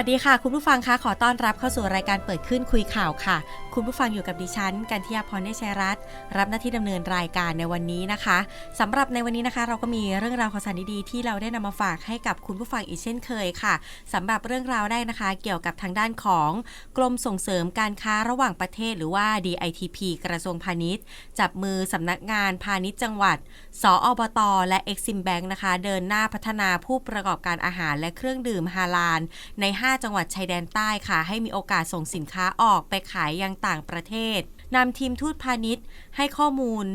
วัสดีค่ะ คุณผู้ฟังคะขอต้อนรับเข้าสู่รายการเปิดขึ้นคุยข่าวค่ะ คุณผู้ฟังอยู่กับดิฉันกันทิยาพรเนชยรัตน์รับหน้าที่ดำเนินรายการในวันนี้นะคะสำหรับในวันนี้นะคะ เราก็มีเรื่องราวข่าวสารดีๆที่เราได้นำมาฝากให้กับคุณผู้ฟังอีกเช่นเคยค่ะสำหรับเรื่องราวได้นะคะ เกี่ยวกับทางด้านของกรมส่งเสริมการค้าระหว่างประเทศ หรือว่า DITP กระทรวงพาณิชย์ จับมือสำนักงานพาณิชย์จังหวัดสอบต และ Exim Bank นะคะ เดินหน้าพัฒนาผู้ประกอบการอาหารและเครื่องดื่มฮาลาลใน5จังหวัดชายแดนใต้ค่ะ ให้มีโอกาสส่งสินค้าออกไปขายยังต่างประเทศนำทีมทูตพาณิชย์ ให้ข้อมูล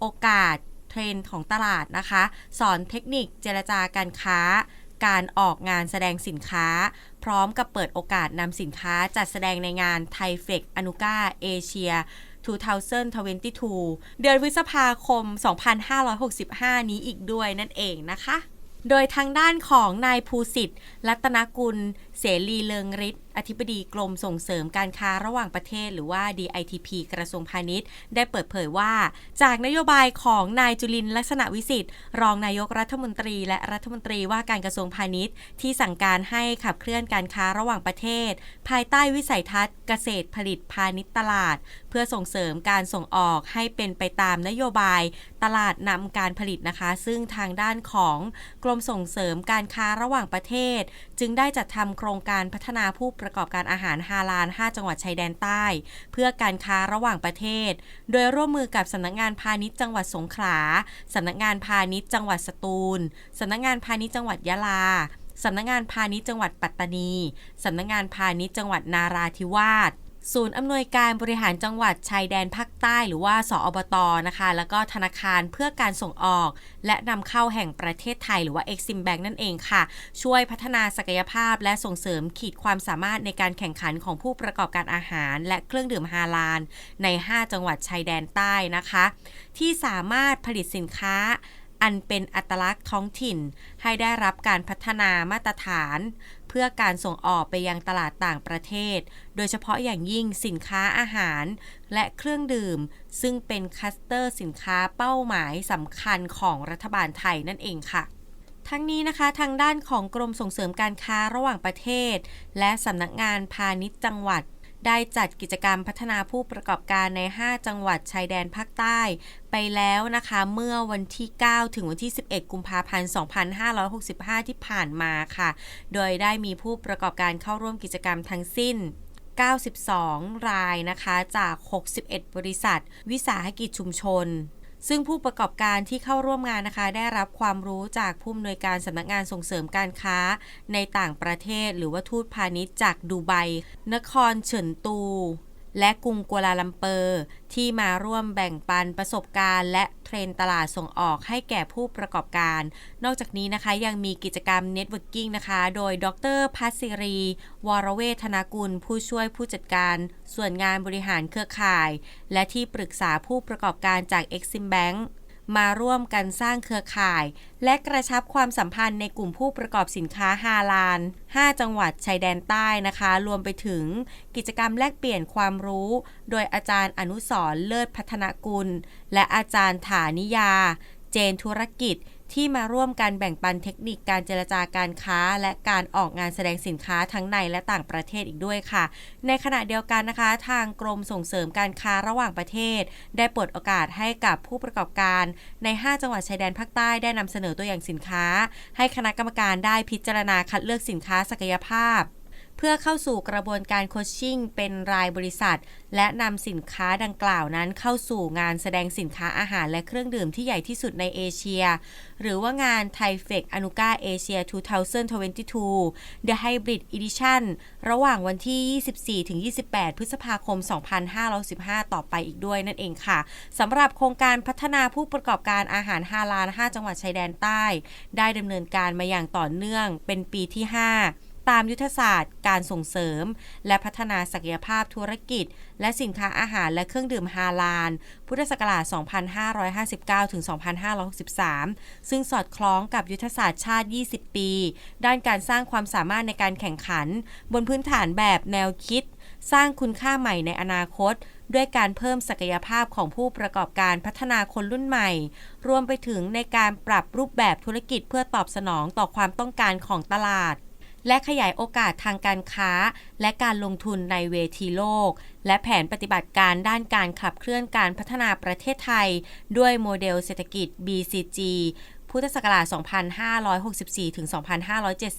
โอกาสเทรนด์ของตลาดนะคะ สอนเทคนิคเจรจาการค้า การออกงานแสดงสินค้า พร้อมกับเปิดโอกาสนำสินค้าจัดแสดงในงานไทเฟกอนุกาเอเชีย2022 เดือนพฤษภาคม 2565 นี้อีกด้วยนั่นเองนะคะ โดยทางด้านของนายภูสิทธิ์ รัตนกุล เสรีเลิงฤทธิ์อธิบดีกรมส่งเสริมการค้าระหว่างประเทศ หรือว่า DITP กระทรวงพาณิชย์ ได้เปิดเผยว่า จากนโยบายของนายจุลินลักษณะวิสิทธิ์รองนายกรัฐมนตรีและรัฐมนตรีว่าการกระทรวงพาณิชย์ ที่สั่งการให้ขับเคลื่อนการค้าระหว่างประเทศ ภายใต้วิสัยทัศน์เกษตรผลิตพาณิชย์ตลาด เพื่อส่งเสริมการส่งออกให้เป็นไปตามนโยบายตลาดนำการผลิตนะคะ ซึ่งทางด้านของกรมส่งเสริมการค้าระหว่างประเทศ จึงได้จัดทำโครงการพัฒนาผู้ประกอบการอาหารฮาลาล 5 จังหวัดชายแดนใต้ เพื่อการค้าระหว่างประเทศ โดยร่วมมือกับสำนักงานพาณิชย์จังหวัดสงขลาสำนักงานพาณิชย์จังหวัดสตูลสำนักงานพาณิชย์จังหวัดยะลาสำนักงานพาณิชย์จังหวัดปัตตานี สำนักงานพาณิชย์จังหวัดนาราธิวาส ศูนย์อำนวยการบริหารจังหวัดชายแดนภาคใต้หรือว่าสอบตนะคะ แล้วก็ธนาคารเพื่อการส่งออก และนำเข้าแห่งประเทศไทยหรือว่า Exim Bank นั่นเองค่ะ ช่วยพัฒนาศักยภาพและส่งเสริมขีดความสามารถในการแข่งขันของผู้ประกอบการอาหาร และเครื่องดื่มฮาลาล ใน 5 จังหวัดชายแดนใต้นะคะ ที่สามารถผลิตสินค้า อันเป็นอัตลักษณ์ท้องถิ่น ให้ได้รับการพัฒนามาตรฐาน เพื่อการส่งออกไปยังตลาดต่างประเทศ โดยเฉพาะอย่างยิ่งสินค้าอาหารและเครื่องดื่ม ซึ่งเป็นคัสเตอร์สินค้าเป้าหมายสำคัญของรัฐบาลไทยนั่นเองค่ะทั้งนี้นะคะทางด้านของกรมส่งเสริมการค้าระหว่างประเทศ และสำนักงานพาณิชย์จังหวัด ได้จัดกิจกรรมพัฒนาผู้ประกอบการใน 5 จังหวัดชายแดนภาคใต้ ไปแล้วนะคะ เมื่อวันที่ 9 ถึงวันที่ 11 กุมภาพันธ์ 2565 ที่ผ่านมาค่ะ โดยได้มีผู้ประกอบการเข้าร่วมกิจกรรมทั้งสิ้น92 รายนะคะ จาก 61 บริษัท วิสาหกิจชุมชน ซึ่งผู้ประกอบการที่เข้าร่วมงานนะคะ ได้รับความรู้จากผู้อำนวยการสำนักงานส่งเสริมการค้าในต่างประเทศ หรือว่าทูตพาณิชย์จากดูไบนครเฉินตู และกรุงกัวลาลัมเปอร์ ที่มาร่วมแบ่งปันประสบการณ์ และเทรนตลาดส่งออกให้แก่ผู้ประกอบการ นอกจากนี้นะคะยังมีกิจกรรม Networking นะคะ โดยดรพัชศิรี วรเวทนากุล ผู้ช่วยผู้จัดการ ส่วนงานบริหารเครือข่าย และที่ปรึกษาผู้ประกอบการจาก Exim Bank มาร่วมกันสร้างเครือข่าย และกระชับความสัมพันธ์ในกลุ่มผู้ประกอบสินค้าฮาลาล5จังหวัดชายแดนใต้นะคะ รวมไปถึงกิจกรรมแลกเปลี่ยนความรู้ โดยอาจารย์อนุสรเลิศพัฒนกุล และอาจารย์ฐานิยา เจนธุรกิจ ที่มาร่วมกันแบ่งปันเทคนิคการเจรจาการค้า และการออกงานแสดงสินค้าทั้งในและต่างประเทศอีกด้วยค่ะ ในขณะเดียวกันนะคะ ทางกรมส่งเสริมการค้าระหว่างประเทศ ได้เปิดโอกาสให้กับผู้ประกอบการใน 5 จังหวัดชายแดนภาคใต้ได้นำเสนอตัวอย่างสินค้า ให้คณะกรรมการได้พิจารณาคัดเลือกสินค้าศักยภาพ เพื่อเข้าสู่กระบวนการโคชชิ่งเป็นรายบริษัท และนำสินค้าดังกล่าวนั้นเข้าสู่งานแสดงสินค้าอาหารและเครื่องดื่มที่ใหญ่ที่สุดในเอเชีย หรือว่างานไทเฟกอนุกาเอเชีย 2022 The Hybrid Edition ระหว่างวันที่ 24-28 พฤษภาคม 2515 ต่อไปอีกด้วยนั่นเองค่ะสำหรับโครงการพัฒนาผู้ประกอบการอาหารฮาลาล5จังหวัดชายแดนใต้ ได้ดำเนินการมาอย่างต่อเนื่องเป็นปีที่ 5 ตามยุทธศาสตร์ การส่งเสริม และพัฒนาศักยภาพธุรกิจ และสินค้าอาหารและเครื่องดื่มฮาลาล พุทธศักราช 2559 ถึง 2563 ซึ่งสอดคล้องกับยุทธศาสตร์ชาติ 20 ปี ด้านการสร้างความสามารถในการแข่งขัน บนพื้นฐานแบบแนวคิด สร้างคุณค่าใหม่ในอนาคตด้วยการเพิ่มศักยภาพของผู้ประกอบการพัฒนาคนรุ่นใหม่ รวมไปถึงในการปรับรูปแบบธุรกิจเพื่อตอบสนองต่อความต้องการของตลาด และขยายโอกาสทางการค้า และการลงทุนในเวทีโลก และแผนปฏิบัติการด้านการขับเคลื่อนการพัฒนาประเทศไทย ด้วยโมเดลเศรษฐกิจ BCG พุทธศักราช 2564 ถึง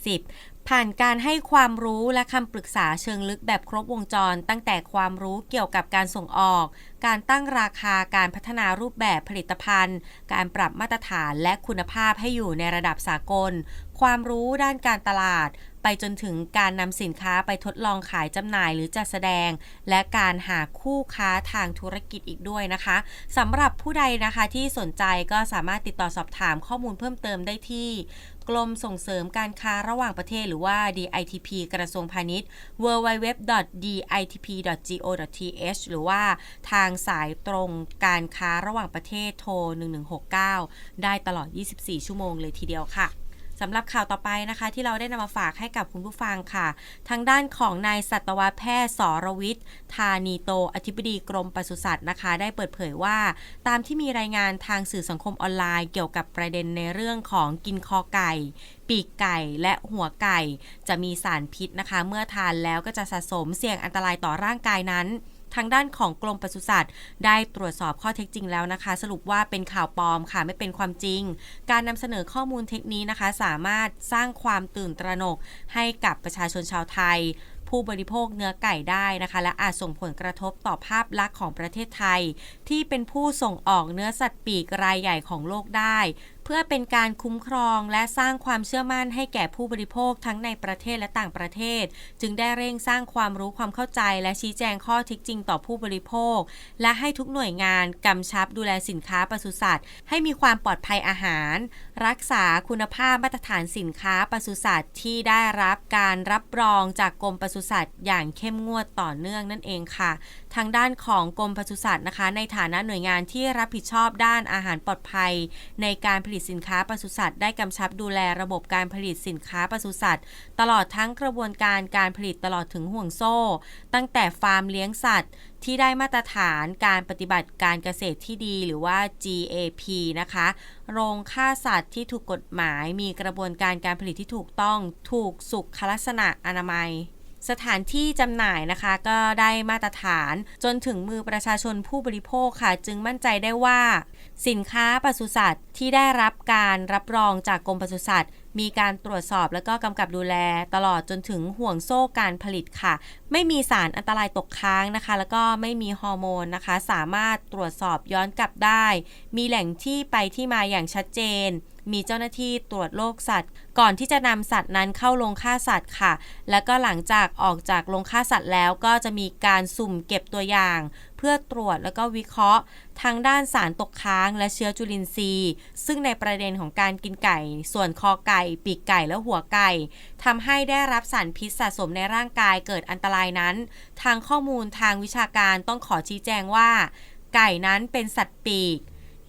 2570 ผ่านการให้ความรู้และคำปรึกษาเชิงลึกแบบครบวงจร ตั้งแต่ความรู้เกี่ยวกับการส่งออก การตั้งราคา การพัฒนารูปแบบผลิตภัณฑ์ การปรับมาตรฐานและคุณภาพให้อยู่ในระดับสากล ความรู้ด้านการตลาด ไปจนถึงการนำสินค้าไปทดลองขายจำหน่ายหรือจัดแสดง และการหาคู่ค้าทางธุรกิจอีกด้วยนะคะสำหรับผู้ใดนะคะที่สนใจก็สามารถติดต่อสอบถามข้อมูลเพิ่มเติมได้ที่กรมส่งเสริมการค้าระหว่างประเทศหรือว่า DITP กระทรวงพาณิชย์ www.ditp.go.th หรือว่าทางสายตรงการค้าระหว่างประเทศโทร 1169 ได้ตลอด 24 ชั่วโมงเลยทีเดียวค่ะ สำหรับข่าวต่อไปนะคะ ที่เราได้นำมาฝากให้กับคุณผู้ฟังค่ะ ทางด้านของนายสัตวแพทย์สรวิทย์ธานีโต อธิบดีกรมปศุสัตว์นะคะ ได้เปิดเผยว่า ตามที่มีรายงานทางสื่อสังคมออนไลน์ เกี่ยวกับประเด็นในเรื่องของกินคอไก่ปีกไก่และหัวไก่ จะมีสารพิษนะคะ เมื่อทานแล้วก็จะสะสมเสี่ยงอันตรายต่อร่างกายนั้น ทางด้านของกรมปศุสัตว์ ได้ตรวจสอบข้อเท็จจริงแล้วนะคะ สรุปว่าเป็นข่าวปลอมค่ะไม่เป็นความจริง การนำเสนอข้อมูลเทคนี้นะคะ สามารถสร้างความตื่นตระหนกให้กับประชาชนชาวไทยผู้บริโภคเนื้อไก่ได้นะคะ และอาจส่งผลกระทบต่อภาพลักษณ์ของประเทศไทย ที่เป็นผู้ส่งออกเนื้อสัตว์ปีกรายใหญ่ของโลกได้เพื่อเป็นการคุ้มครองและสร้างความเชื่อมั่นให้แก่ผู้บริโภคทั้งในประเทศและต่างประเทศ จึงได้เร่งสร้างความรู้ความเข้าใจ และชี้แจงข้อเท็จจริงต่อผู้บริโภค และให้ทุกหน่วยงานกำชับดูแลสินค้าปศุสัตว์ ให้มีความปลอดภัยอาหาร รักษาคุณภาพมาตรฐานสินค้าปศุสัตว์ที่ได้รับการรับรองจากกรมปศุสัตว์อย่างเข้มงวดต่อเนื่องนั่นเองค่ะ ทางด้านของกรมปศุสัตว์นะคะ ในฐานะหน่วยงานที่รับผิดชอบด้านอาหารปลอดภัย ในการผลิตสินค้าปศุสัตว์ได้กำชับดูแลระบบการผลิตสินค้าปศุสัตว์ ตลอดทั้งกระบวนการการผลิตตลอดถึงห่วงโซ่ ตั้งแต่ฟาร์มเลี้ยงสัตว์ที่ได้มาตรฐานการปฏิบัติการเกษตรที่ดีหรือว่า GAP นะคะ โรงฆ่าสัตว์ที่ถูกกฎหมาย มีกระบวนการการผลิตที่ถูกต้อง ถูกสุขลักษณะอนามัย สถานที่จำหน่ายนะคะก็ได้มาตรฐานจนถึงมือประชาชนผู้บริโภคค่ะ จึงมั่นใจได้ว่า สินค้าปศุสัตว์ที่ได้รับการรับรองจากกรมปศุสัตว์มีการตรวจสอบและก็กำกับดูแลตลอดจนถึงห่วงโซ่การผลิตค่ะ ไม่มีสารอันตรายตกค้างนะคะ แล้วก็ไม่มีฮอร์โมนนะคะ สามารถตรวจสอบย้อนกลับได้ มีแหล่งที่ไปที่มาอย่างชัดเจน มีเจ้าหน้าที่ตรวจโรคสัตว์ ก่อนที่จะนำสัตว์นั้นเข้าโรงฆ่าสัตว์ค่ะ แล้วก็หลังจากออกจากโรงฆ่าสัตว์แล้วก็จะมีการสุ่มเก็บตัวอย่าง เพื่อตรวจแล้วก็วิเคราะห์ทางด้านสารตกค้างและเชื้อจุลินทรีย์ ซึ่งในประเด็นของการกินไก่ ส่วนคอไก่ ปีกไก่และหัวไก่ทำให้ได้รับสารพิษสะสมในร่างกายเกิดอันตรายนั้น ทางข้อมูลทางวิชาการต้องขอชี้แจงว่า ไก่นั้นเป็นสัตว์ปีก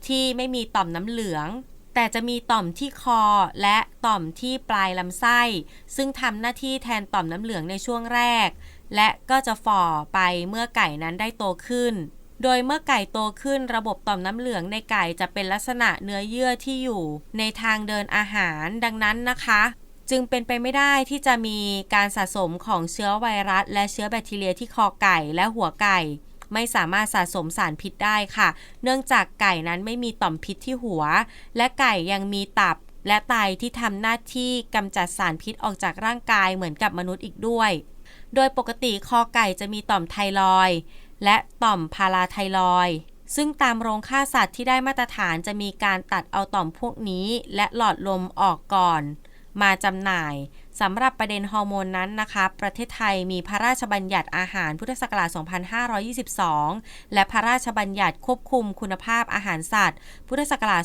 ที่ไม่มีต่อมน้ำเหลือง แต่จะมีต่อมที่คอและต่อมที่ปลายลำไส้ ซึ่งทำหน้าที่แทนต่อมน้ำเหลืองในช่วงแรก และก็จะฝ่อไปเมื่อไก่นั้นได้โตขึ้น โดยเมื่อไก่โตขึ้นระบบต่อมน้ำเหลืองในไก่จะเป็นลักษณะเนื้อเยื่อที่อยู่ในทางเดินอาหารดังนั้นนะคะ จึงเป็นไปไม่ได้ที่จะมีการสะสมของเชื้อไวรัส และเชื้อแบคทีเรียที่คอไก่และหัวไก่ ไม่สามารถสะสมสารพิษได้ค่ะ เนื่องจากไก่นั้นไม่มีต่อมพิษที่หัว และไก่ยังมีตับและไตที่ทำหน้าที่กำจัดสารพิษออกจากร่างกายเหมือนกับมนุษย์อีกด้วย โดยปกติคอไก่จะมีต่อมไทรอยและต่อมพาราไทรอยซึ่งตามโรงฆ่าสัตว์ที่ได้มาตรฐานจะมีการตัดเอาต่อมพวกนี้ และหลอดลมออกก่อน มาจำหน่ายสำหรับประเด็นฮอร์โมนนั้นนะคะ ประเทศไทยมีพระราชบัญญัติอาหารพุทธศักราช 2522 และพระราชบัญญัติควบคุมคุณภาพอาหารสัตว์ พุทธศักราช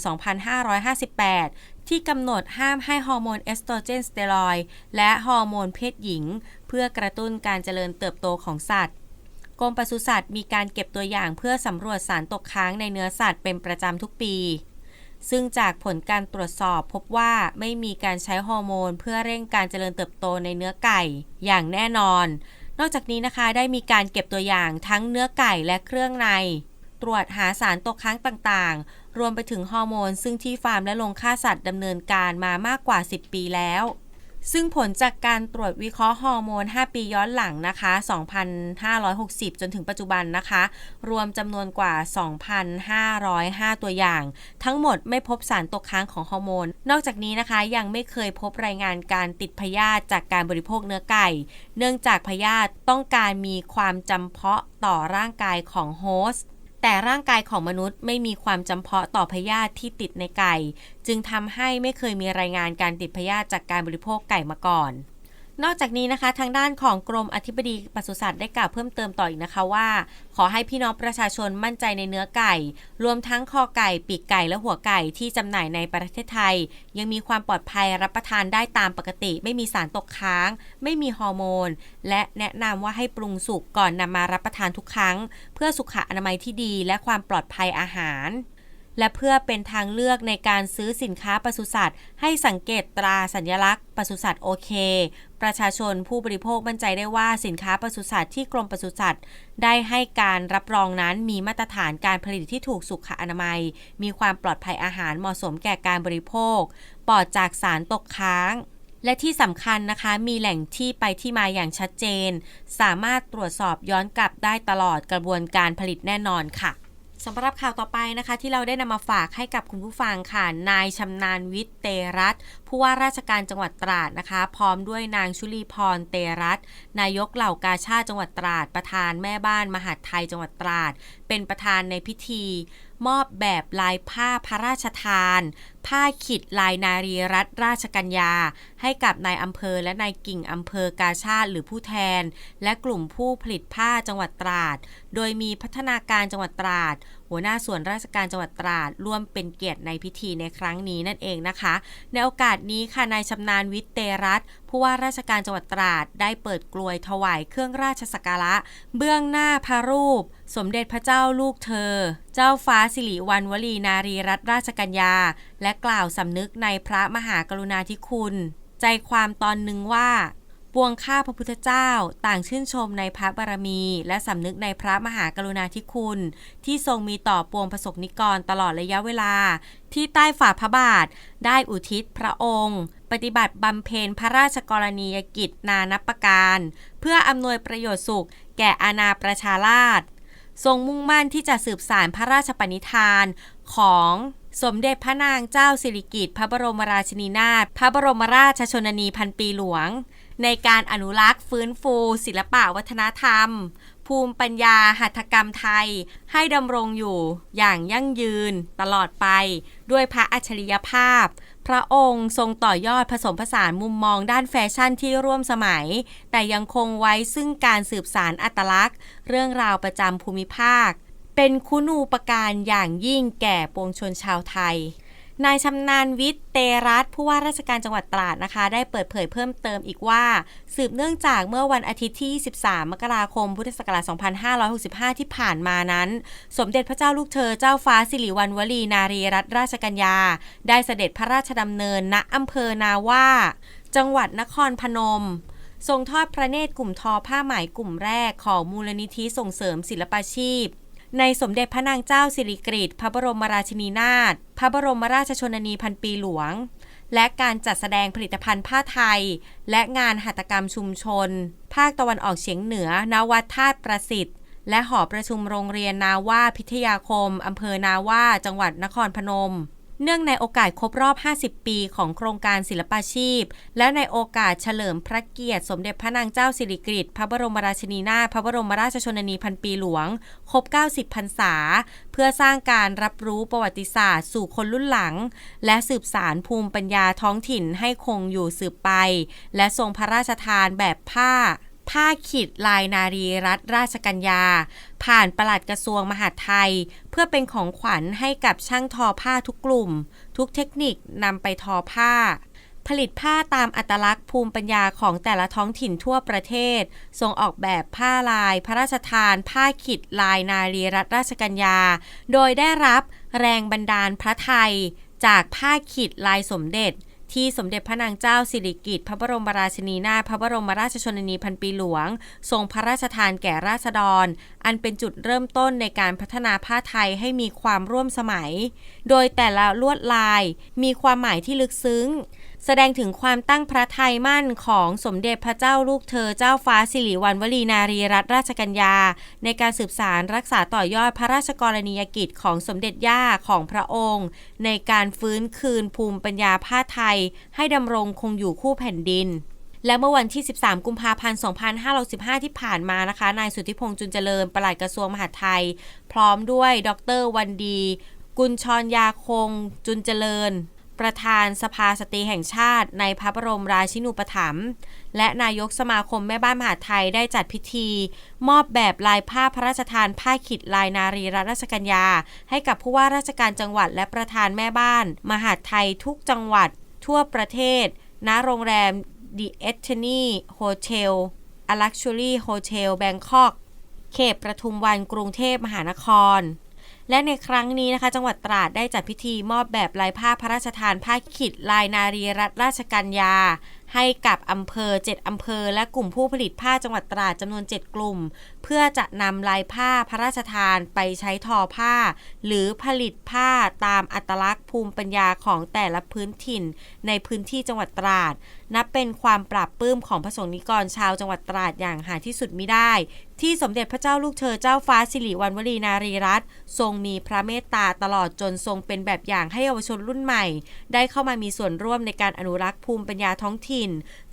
2558 ที่กำหนดห้ามให้ฮอร์โมนเอสโตรเจนสเตียรอยและฮอร์โมนเพศหญิง เพื่อกระตุ้นการเจริญเติบโตของสัตว์กรมปศุสัตว์มีการเก็บตัวอย่างเพื่อสำรวจสารตกค้างในเนื้อสัตว์เป็นประจำทุกปี ซึ่งจากผลการตรวจสอบพบว่าไม่มีการใช้ฮอร์โมน เพื่อเร่งการเจริญเติบโตในเนื้อไก่อย่างแน่นอน นอกจากนี้นะคะได้มีการเก็บตัวอย่างทั้งเนื้อไก่และเครื่องใน ตรวจหาสารตกค้างต่างๆ รวมไปถึงฮอร์โมน ซึ่งที่ฟาร์มและโรงฆ่าสัตว์ดำเนินการมามากกว่า 10 ปีแล้ว ซึ่งผลจากการตรวจวิเคราะห์ฮอร์โมน 5 ปีย้อนหลังนะคะ 2,560 จนถึงปัจจุบันนะคะ รวมจำนวนกว่า 2,505 ตัวอย่าง ทั้งหมดไม่พบสารตกค้างของฮอร์โมน นอกจากนี้นะคะยังไม่เคยพบรายงานการติดพยาธิจากการบริโภคเนื้อไก่ เนื่องจากพยาธิต้องการมีความจำเพาะต่อร่างกายของโฮสต์ แต่ร่างกายของมนุษย์ไม่มีความจำเพาะต่อพยาธิที่ติดในไก่ จึงทำให้ไม่เคยมีรายงานการติดพยาธิจากการบริโภคไก่มาก่อน นอกจากนี้นะคะทางด้านของกรมอธิบดีปศุสัตว์ได้กล่าวเพิ่มเติมต่ออีกนะคะว่า ขอให้พี่น้องประชาชนมั่นใจในเนื้อไก่ รวมทั้งคอไก่ปีกไก่และหัวไก่ที่จำหน่ายในประเทศไทย ยังมีความปลอดภัยรับประทานได้ตามปกติ ไม่มีสารตกค้าง ไม่มีฮอร์โมน และแนะนำว่าให้ปรุงสุกก่อนนำมารับประทานทุกครั้ง เพื่อสุขอนามัยที่ดีและความปลอดภัยอาหาร และเพื่อเป็นทางเลือกในการซื้อสินค้าปศุสัตว์ ให้สังเกตตราสัญลักษณ์ปศุสัตว์โอเค ประชาชนผู้บริโภคมั่นใจได้ว่าสินค้าปศุสัตว์ที่กรมปศุสัตว์ ได้ให้การรับรองนั้นมีมาตรฐานการผลิตที่ถูกสุขอนามัย มีความปลอดภัยอาหารเหมาะสมแก่การบริโภค ปลอดจากสารตกค้างและที่สำคัญนะคะมีแหล่งที่ไปที่มาอย่างชัดเจน สามารถตรวจสอบย้อนกลับได้ตลอดกระบวนการผลิตแน่นอนค่ะ สำหรับข่าวต่อไปนะคะ ที่เราได้นำมาฝากให้กับคุณผู้ฟังค่ะ นายชำนาญวิทย์เตรัตน์ผู้ว่าราชการจังหวัดตราดนะคะ พร้อมด้วยนางชุลีพรเตรัตน์นายกเหล่ากาชาติจังหวัดตราด ประธานแม่บ้านมหาดไทยจังหวัดตราด เป็นประธานในพิธี มอบแบบลายผ้าพระราชทาน ผ้าขิดลายนารีรัตนราชกัญญา ให้กับนายอำเภอและนายกิ่งอำเภอกาชาติหรือผู้แทน และกลุ่มผู้ผลิตผ้าจังหวัดตราด โดยมีพัฒนาการจังหวัดตราด หัวหน้าส่วนราชการจังหวัดตราด ร่วมเป็นเกียรติในพิธีในครั้งนี้นั่นเองนะคะ ในโอกาสนี้ค่ะนายชำนาญวิทย์เตรัตนผู้ว่าราชการจังหวัดตราดได้เปิดกลวยถวายเครื่องราชสักการะ เบื้องหน้าพระรูป สมเด็จพระเจ้าลูกเธอ เจ้าฟ้าสิริวัณวลีนารีรัตนราชกัญญาและกล่าวสำนึกในพระมหากรุณาธิคุณ ใจความตอนหนึ่งว่า ปวงข้าพระพุทธเจ้าต่างชื่นชมในพระบารมี และสำนึกในพระมหากรุณาธิคุณ ที่ทรงมีต่อปวงประสบนิกรตลอดระยะเวลา ที่ใต้ฝ่าพระบาท ได้อุทิศพระองค์ปฏิบัติบำเพ็ญพระราชกรณียกิจนานับประการ เพื่ออำนวยประโยชน์สุข แก่อาณาประชาราษฎร์ทรงมุ่งมั่นที่จะสืบสารพระราชปณิธานของ สมเด็จพระนางเจ้าสิริกิติ์พระบรมราชินีนาถพระบรมราชชนนีพันปีหลวง ในการอนุรักษ์ฟื้นฟู ศิลปะวัฒนธรรม ภูมิปัญญาหัตถกรรมไทย ให้ดำรงอยู่อย่างยั่งยืนตลอดไป ด้วยพระอัจฉริยภาพ พระองค์ทรงต่อยอดผสมผสานมุมมองด้านแฟชั่นที่ร่วมสมัย แต่ยังคงไว้ซึ่งการสืบสารอัตลักษณ์ เรื่องราวประจำภูมิภาค เป็นคุณูปการอย่างยิ่งแก่ปวงชนชาวไทย นายชำนาญวิทย์เตรัตน์ผู้ว่าราชการจังหวัดตราดนะคะ ได้เปิดเผยเพิ่มเติมอีกว่า สืบเนื่องจากเมื่อวันอาทิตย์ที่ 23 มกราคม พุทธศักราช 2565 ที่ผ่านมานั้น สมเด็จพระเจ้าลูกเธอเจ้าฟ้าสิริวัณวลีนารีรัตนราชกัญญา ได้เสด็จพระราชดำเนินณอำเภอนาว่า จังหวัดนครพนมทรงทอดพระเนตรกลุ่มทอผ้าไหมกลุ่มแรกของมูลนิธิส่งเสริมศิลปาชีพ ในสมเด็จพระนางเจ้าสิริกิติ์พระบรมราชินีนาถพระบรมราชชนนีพันปีหลวง และการจัดแสดงผลิตภัณฑ์ผ้าไทย และงานหัตถกรรมชุมชน ภาคตะวันออกเฉียงเหนือนวัดธาตุประสิทธิ์ และหอประชุมโรงเรียนนาว่าพิทยาคมอำเภอนาว่าจังหวัดนครพนม เนื่องในโอกาสครบรอบ 50 ปีของโครงการศิลปาชีพ และในโอกาสเฉลิมพระเกียรติ สมเด็จพระนางเจ้าสิริกิติ์พระบรมราชินีนาถพระบรมราชชนนีพันปีหลวง ครบ 90 พรรษา เพื่อสร้างการรับรู้ประวัติศาสตร์ สู่คนรุ่นหลัง และสืบสารภูมิปัญญาท้องถิ่นให้คงอยู่สืบไป และทรงพระราชทานแบบผ้า ผ้าขีดลายนารีรัตราชกัญญา ผ่านปลัดกระทรวงมหาดไทย เพื่อเป็นของขวัญให้กับช่างทอผ้าทุกกลุ่ม ทุกเทคนิคนำไปทอผ้า ผลิตผ้าตามอัตลักษณ์ภูมิปัญญาของแต่ละท้องถิ่นทั่วประเทศ ทรงออกแบบผ้าลาย พระราชทาน ผ้าขิดลายนารีรัตราชกัญญา โดยได้รับแรงบันดาลพระไทย จากผ้าขิดลายสมเด็จ ที่สมเด็จพระนางเจ้าสิริกิติ์พระบรมราชินีนาถพระบรมราชชนนีพันปีหลวง ทรงพระราชทานแก่ราษฎร อันเป็นจุดเริ่มต้นในการพัฒนาผ้าไทยให้มีความร่วมสมัย โดยแต่ละลวดลายมีความหมายที่ลึกซึ้ง แสดงถึงความตั้งพระทัยมั่นของสมเด็จพระเจ้าลูกเธอเจ้าฟ้าสิริวัณวลีนารีรัตนราชกัญญา ในการสืบสารรักษาต่อยอดพระราชกรณียกิจของสมเด็จย่าของพระองค์ ในการฟื้นคืนภูมิปัญญาผ้าไทย ให้ดำรงคงอยู่คู่แผ่นดินและเมื่อวันที่ 13 กุมภาพันธ์ 2515 ที่ผ่านมานะคะ นายสุทธิพงษ์จุนเจริญ ปลัดกระทรวงมหาดไทย พร้อมด้วย ดรวันดี กุลชรยาคง จุนเจริญ ประธานสภาสตรีแห่งชาติ ในพระบรมราชินูปถัมภ์และนายกสมาคมแม่บ้านมหาไทยได้จัดพิธี มอบแบบลายผ้าพระราชทานผ้าขิดลายนารีรัตนราชกัญญา ให้กับผู้ว่าราชการจังหวัดและประธานแม่บ้าน มหาไทยทุกจังหวัด ทั่วประเทศ ณโรงแรม The e t e n y Hotel a Luxury Hotel Bangkok เขตประทุมวันกรุงเทพมหานคร และในครั้งนี้นะคะ จังหวัดตราดได้จัดพิธีมอบแบบลายผ้าพระราชทานผ้าขิดลายนารีรัตราชกัญญา ให้กับอำเภอ 7 อำเภอ และกลุ่มผู้ผลิตผ้าจังหวัดตราดจำนวน 7 กลุ่ม เพื่อจะนำลายผ้าพระราชทานไปใช้ทอผ้า หรือผลิตผ้าตามอัตลักษณ์ภูมิปัญญาของแต่ละพื้นถิ่น ในพื้นที่จังหวัดตราด นับเป็นความปราบปื้มของพระสงฆ์นิกรชาวจังหวัดตราดอย่างหาที่สุดไมิได้ ที่สมเด็จพระเจ้าลูกเธอเจ้าฟ้าสิริวัณวลีนารีรัตน์ทรงมีพระเมตตาตลอดจนทรงเป็นแบบอย่างให้เยาวชนรุ่นใหม่ ได้เข้ามามีส่วนร่วมในการอนุรักษ์ภูมิปัญญาท้องถิ่น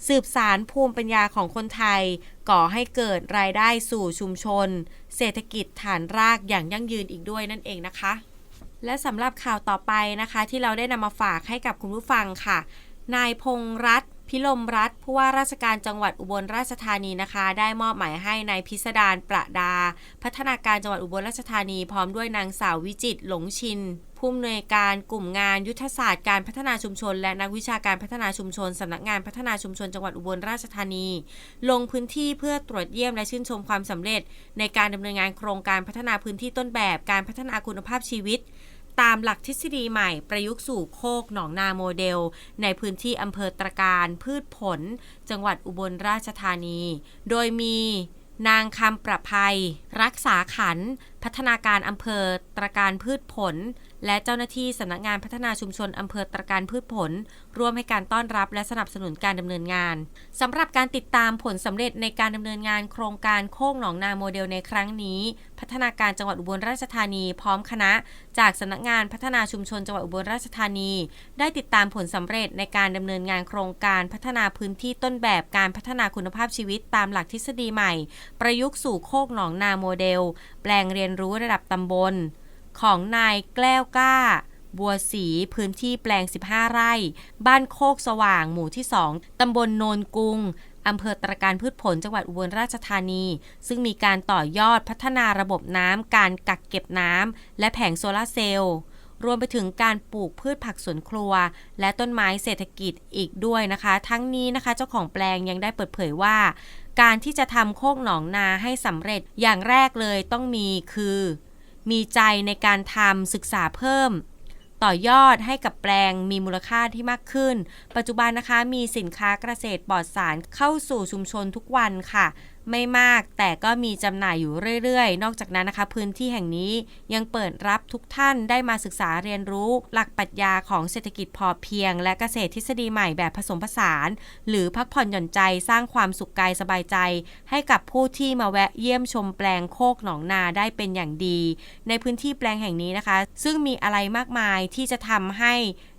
สืบสารภูมิปัญญาของคนไทย ก่อให้เกิดรายได้สู่ชุมชน เศรษฐกิจฐานรากอย่างยั่งยืนอีกด้วยนั่นเองนะคะ และสำหรับข่าวต่อไปนะคะ ที่เราได้นำมาฝากให้กับคุณผู้ฟังค่ะ นายพงษ์รัตน พิลมรัตน์ผู้ว่าราชการจังหวัดอุบลราชธานีนะคะ ได้มอบหมายให้นายพิสดารประดา พัฒนาการจังหวัดอุบลราชธานีพร้อมด้วยนางสาววิจิตหลงชินผู้อำนวยการกลุ่มงานยุทธศาสตร์การพัฒนาชุมชน และนักวิชาการพัฒนาชุมชนสำนักงานพัฒนาชุมชนจังหวัดอุบลราชธานี ลงพื้นที่เพื่อตรวจเยี่ยมและชื่นชมความสำเร็จ ในการดำเนินงานโครงการพัฒนาพื้นที่ต้นแบบการพัฒนาคุณภาพชีวิต ตามหลักทฤษฎีใหม่ประยุกต์สู่โคกหนองนาโมเดล ในพื้นที่อำเภอตรการพืชผล จังหวัดอุบลราชธานี โดยมีนางคำประภัย รักษาขัน พัฒนาการอำเภอตรการพืชผล และเจ้าหน้าที่สำนักงานพัฒนาชุมชนอำเภอตรการพืชผล ร่วมให้การต้อนรับและสนับสนุนการดำเนินงานสำหรับการติดตามผลสำเร็จในการดำเนินงานโครงการโคกหนองนาโมเดลในครั้งนี้ พัฒนาการจังหวัดอุบลราชธานีพร้อมคณะ จากสำนักงานพัฒนาชุมชนจังหวัดอุบลราชธานี ได้ติดตามผลสำเร็จในการดำเนินงานโครงการพัฒนาพื้นที่ต้นแบบการพัฒนาคุณภาพชีวิตตามหลักทฤษฎีใหม่ ประยุกต์สู่โคกหนองนาโมเดล แปลงเรียนรู้ระดับตำบล ของนายแกล้วกล้า บัวสีพื้นที่แปลง 15 ไร่ บ้านโคกสว่างหมู่ที่ 2 ตำบลโนนกุงอำเภอตรการพืชผลจังหวัดอุบลราชธานี ซึ่งมีการต่อยอดพัฒนาระบบน้ำการกักเก็บน้ำและแผงโซลาร์เซลล์รวมไปถึงการปลูกพืชผักสวนครัว และต้นไม้เศรษฐกิจอีกด้วยนะคะ ทั้งนี้นะคะเจ้าของแปลงยังได้เปิดเผยว่า การที่จะทำโคกหนองนาให้สำเร็จอย่างแรกเลยต้องมีคือ มีใจในการทำศึกษาเพิ่ม ต่อยอดให้กับแปลงมีมูลค่าที่มากขึ้น ปัจจุบันนะคะมีสินค้าเกษตรปลอดสารเข้าสู่ชุมชนทุกวันค่ะ ไม่มากแต่ก็มีจำหน่ายอยู่เรื่อยๆ นอกจากนั้นนะคะ พื้นที่แห่งนี้ยังเปิดรับทุกท่านได้มาศึกษาเรียนรู้ หลักปรัชญาของเศรษฐกิจพอเพียง และเกษตรทฤษฎีใหม่แบบผสมผสาน หรือพักผ่อนหย่อนใจสร้างความสุขกายสบายใจ ให้กับผู้ที่มาแวะเยี่ยมชมแปลงโคกหนองนาได้เป็นอย่างดี ในพื้นที่แปลงแห่งนี้นะคะ ซึ่งมีอะไรมากมายที่จะทำให้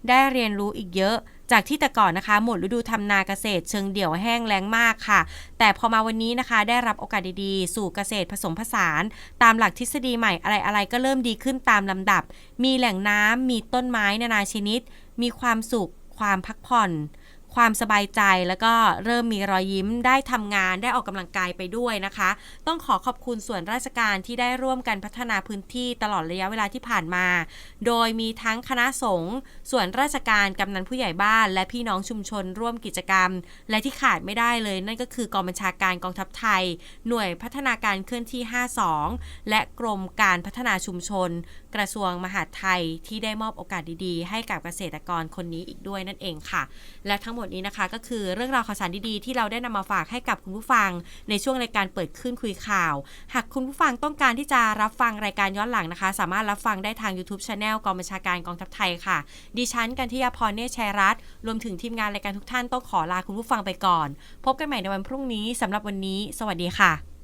ได้เรียนรู้อีกเยอะ จากที่แต่ก่อนนะคะ หมดฤดูทำนาเกษตรเชิงเดี่ยวแห้งแล้งมากค่ะ แต่พอมาวันนี้นะคะ ได้รับโอกาสดีๆ สู่เกษตรผสมผสาน ตามหลักทฤษฎีใหม่อะไรๆ ก็เริ่มดีขึ้นตามลำดับ มีแหล่งน้ำมีต้นไม้นานาชนิด มีความสุข ความพักผ่อน ความสบายใจแล้วก็เริ่มมีรอยยิ้มได้ทำงานได้ออกกำลังกายไปด้วยนะคะ ต้องขอขอบคุณส่วนราชการที่ได้ร่วมกันพัฒนาพื้นที่ตลอดระยะเวลาที่ผ่านมา โดยมีทั้งคณะสงฆ์ส่วนราชการกำนันผู้ใหญ่บ้าน และพี่น้องชุมชนร่วมกิจกรรม และที่ขาดไม่ได้เลย นั่นก็คือกองบัญชาการกองทัพไทย หน่วยพัฒนาการเคลื่อนที่ 52 และกรมการพัฒนาชุมชน กระทรวงมหาดไทยที่ได้มอบโอกาสดีๆ ให้กับเกษตรกรคนนี้อีกด้วยนั่นเองค่ะ และทั้งหมดดนี้นะคะ ก็คือเรื่องราวข่าวสารดีๆ ที่เราได้นำมาฝากให้กับคุณผู้ฟัง ในช่วงรายการเปิดขึ้นคุยข่าว หากคุณผู้ฟังต้องการที่จะรับฟังรายการย้อนหลังนะคะ สามารถรับฟังได้ทาง YouTube c h anel กองบัญชาการกองทัพไทยค่ะ ดิฉันกันทิยาพรเนตรชัยรัตน์รวมถึงทีมงานรายการทุกท่านต้องขอลาคุณผู้ฟังไปก่อน พบกันใหม่ในวันพรุ่งนี้สำหรับวันนี้ สวัสดีค่ะ